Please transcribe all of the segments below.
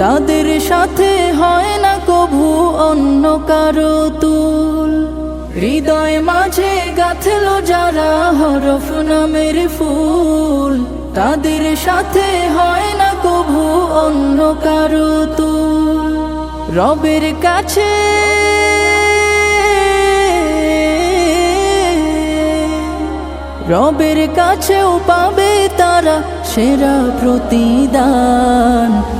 তাদের সাথে হয় না কভু অন্য কারও তুল। হৃদয় মাঝে গাথেলো যারা হরফ নামের ফুল। তাদের সাথে হয় না কভু অন্য কারও তুল। রবের কাছে রবের কাছেও পাবে তারা সেরা প্রতিদান।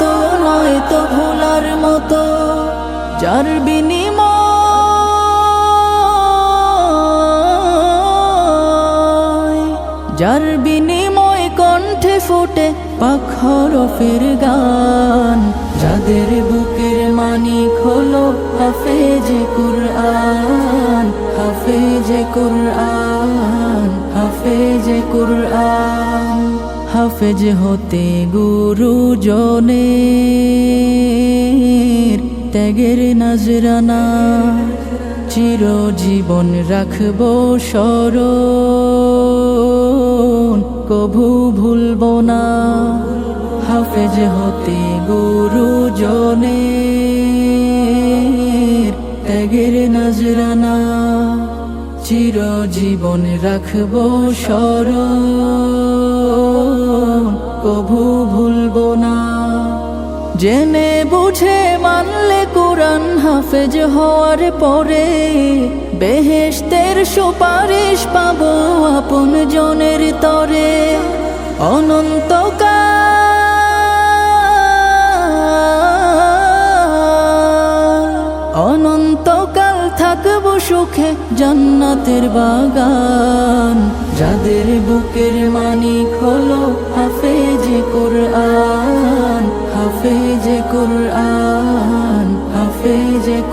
তো নয় তো ভোলার মতো, যার বিনিময় যার বিনিময় কণ্ঠে ফুটে পাখর পাখরফের গান। যাদের বুকের মানি খোলো হলো হাফেজে কুরআন হাফেজ হতে গুরু জনের ত্যাগের নজরানা। চিরজীবন রাখব স্মরণ কভু ভুলব না। হাফেজ হতে গুরু জনের ত্যাগের নজরানা। চিরজীবন রাখব স্মরণ। কভু ভুলব না। জেনে বুঝে মানলে কোরআন হাফেজ হওয়ার পরে বেহেশতের সুপারিশ পাব আপন জনের তরে। অনন্তকাল অনন্তকাল থাকব সুখে জান্নাতের বাগান। যাদের বুকের মানিক হলো হাফেজে।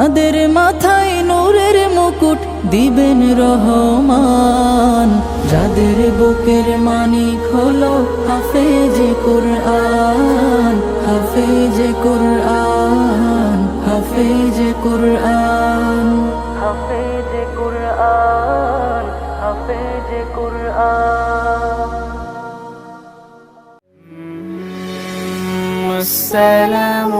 তাদের মাথায় নূরের মুকুট দিবেন রহমান যাদের বুকের মানিক হলো হাফেজে কুরআন হাফেজে কুরআন হাফেজে কুরআন হাফেজে কুরআন হাফেজে কুরআন السلام